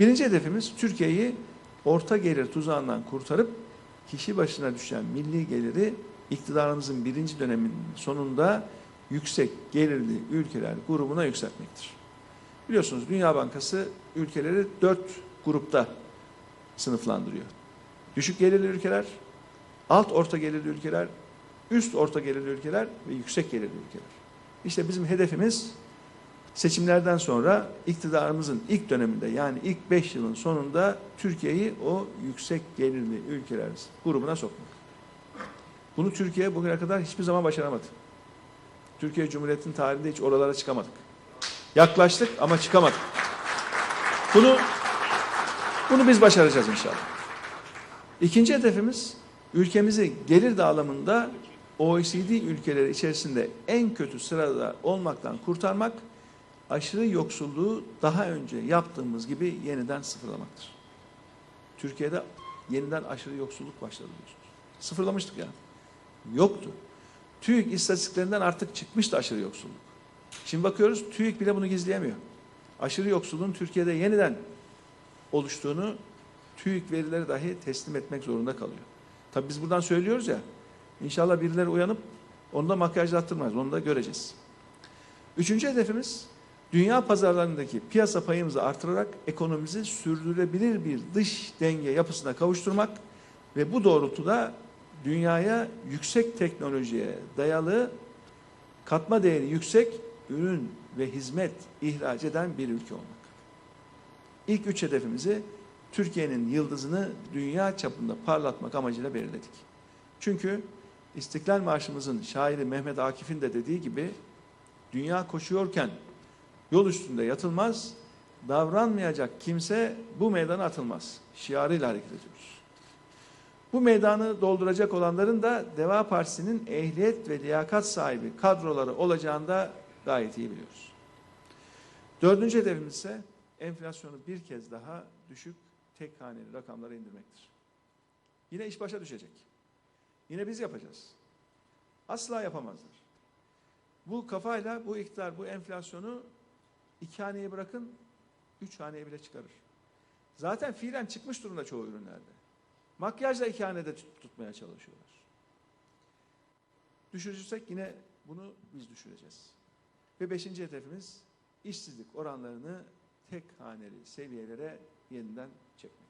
Birinci hedefimiz Türkiye'yi orta gelir tuzağından kurtarıp kişi başına düşen milli geliri iktidarımızın birinci dönemin sonunda yüksek gelirli ülkeler grubuna yükseltmektir. Biliyorsunuz Dünya Bankası ülkeleri dört grupta sınıflandırıyor. Düşük gelirli ülkeler, alt orta gelirli ülkeler, üst orta gelirli ülkeler ve yüksek gelirli ülkeler. İşte bizim hedefimiz seçimlerden sonra iktidarımızın ilk döneminde yani ilk 5 yılın sonunda Türkiye'yi o yüksek gelirli ülkeler grubuna sokmak. Bunu Türkiye bugüne kadar hiçbir zaman başaramadı. Türkiye Cumhuriyeti'nin tarihinde hiç oralara çıkamadık. Yaklaştık ama çıkamadık. Bunu bunu biz başaracağız inşallah. İkinci hedefimiz ülkemizi gelir dağılımında OECD ülkeleri içerisinde en kötü sırada olmaktan kurtarmak, aşırı yoksulluğu daha önce yaptığımız gibi yeniden sıfırlamaktır. Türkiye'de yeniden aşırı yoksulluk başladı biliyorsunuz. Sıfırlamıştık yani. Yoktu. TÜİK istatistiklerinden artık çıkmıştı aşırı yoksulluk. Şimdi bakıyoruz TÜİK bile bunu gizleyemiyor. Aşırı yoksulluğun Türkiye'de yeniden oluştuğunu TÜİK verileri dahi teslim etmek zorunda kalıyor. Tabii biz buradan söylüyoruz ya, inşallah birileri uyanıp onu da makyajlattırmaz, onu da göreceğiz. Üçüncü hedefimiz, dünya pazarlarındaki piyasa payımızı artırarak ekonomimizi sürdürülebilir bir dış denge yapısına kavuşturmak ve bu doğrultuda dünyaya yüksek teknolojiye dayalı katma değeri yüksek ürün ve hizmet ihraç eden bir ülke olmak. İlk üç hedefimizi Türkiye'nin yıldızını dünya çapında parlatmak amacıyla belirledik. Çünkü İstiklal Marşımızın şairi Mehmet Akif'in de dediği gibi dünya koşuyorken yol üstünde yatılmaz, davranmayacak kimse bu meydana atılmaz. Şiarıyla hareket ediyoruz. Bu meydanı dolduracak olanların da Deva Partisi'nin ehliyet ve liyakat sahibi kadroları olacağını da gayet iyi biliyoruz. Dördüncü hedefimiz ise enflasyonu bir kez daha düşük tek haneli rakamlara indirmektir. Yine iş başa düşecek. Yine biz yapacağız. Asla yapamazlar. Bu kafayla bu iktidar bu enflasyonu iki haneye bırakın üç haneye bile çıkarır. Zaten fiilen çıkmış durumda çoğu ürünlerde. Makyajla iki hanede tut- tutmaya çalışıyorlar. Düşürürsek yine bunu biz düşüreceğiz. Ve beşinci hedefimiz işsizlik oranlarını tek haneli seviyelere yeniden çekmek.